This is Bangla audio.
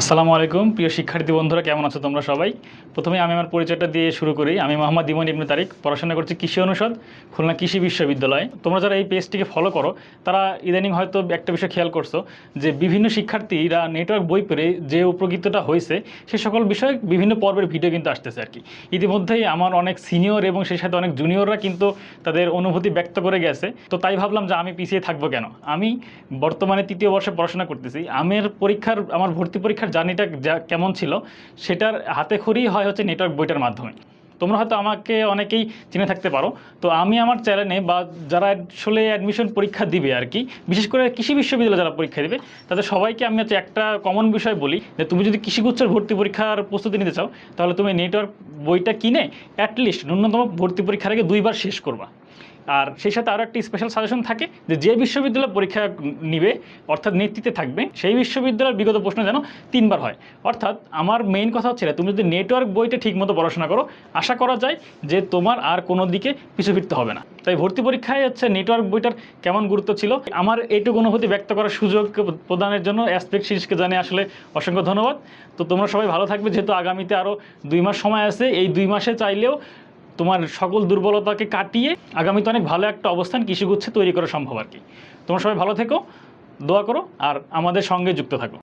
আসসালামু আলাইকুম, প্রিয় শিক্ষার্থী বন্ধুরা, কেমন আছো তোমরা সবাই? প্রথমে আমি আমার পরিচয়টা দিয়ে শুরু করি। আমি মোহাম্মদ ইমন ইবনে তারিক, পড়াশোনা করছি কৃষি অনুষদ, খুলনা কৃষি বিশ্ববিদ্যালয়ে। তোমরা যারা এই পেজটিকে ফলো করো, তারা ইদানিং হয়তো একটা বিষয় খেয়াল করছ, যে বিভিন্ন শিক্ষার্থীরা নেটওয়ার্ক বই পড়ে যে উপকৃতটা হয়েছে, সে সকল বিষয়ে বিভিন্ন পর্বের ভিডিও কিন্তু আসতেছে আর কি। ইতিমধ্যেই আমার অনেক সিনিয়র এবং সেই সাথে অনেক জুনিয়ররা কিন্তু তাদের অনুভূতি ব্যক্ত করে গেছে। তো তাই ভাবলাম যে আমি পিছিয়ে থাকব কেন? আমি বর্তমানে তৃতীয় বর্ষে পড়াশোনা করতেছি। আমের পরীক্ষার, আমার ভর্তি পরীক্ষার জার্নিটা কেমন ছিল, সেটার হাতে খড়ি হয় হচ্ছে নেটওয়ার্ক বইটার মাধ্যমে। তোমরা হয়তো আমাকে অনেকেই চিনে থাকতে পারো। তো আমি আমার চ্যানেলে বা যারা আসলে অ্যাডমিশন পরীক্ষা দিবে আর কি বিশেষ করে কৃষি বিশ্ববিদ্যালয়ে যারা পরীক্ষা দিবে, তাদের সবাইকে আমি হচ্ছে একটা কমন বিষয় বলি যে, তুমি যদি কৃষিগুচ্ছের ভর্তি পরীক্ষার প্রস্তুতি নিতে চাও, তাহলে তুমি নেটওয়ার্ক বইটা কিনে অ্যাটলিস্ট ন্যূনতম ভর্তি পরীক্ষার আগে দুইবার শেষ করবা। আর সেই সাথে আরও একটি স্পেশাল সাজেশন থাকে যে যে বিশ্ববিদ্যালয় পরীক্ষা নিবে, অর্থাৎ নেতৃত্বে থাকবে, সেই বিশ্ববিদ্যালয়ের বিগত প্রশ্ন যেন তিনবার হয়। অর্থাৎ আমার মেইন কথা হচ্ছে তুমি যদি নেটওয়ার্ক বইটা ঠিকমতো পড়াশোনা করো, আশা করা যায় যে তোমার আর কোনো দিকে পিছু ফিরতে হবে না। তাই ভর্তি পরীক্ষায় হচ্ছে নেটওয়ার্ক বইটার কেমন গুরুত্ব ছিল, আমার এইটুকু অনুভূতি ব্যক্ত করার সুযোগ প্রদানের জন্য অ্যাসপেক্ট সিরিজকে জানে আসলে অসংখ্য ধন্যবাদ। তো তোমরা সবাই ভালো থাকবে, যেহেতু আগামীতে আরও দুই মাস সময় আছে, এই দুই মাসে চাইলেও তোমার সকল দুর্বলতাকে কাটিয়ে আগামীতে অনেক ভালো একটা অবস্থান কৃষিগুচ্ছে তৈরি করা সম্ভব আর কি। তোমরা সবাই ভালো থেকো, দোয়া করো, আর আমাদের সঙ্গে যুক্ত থাকো।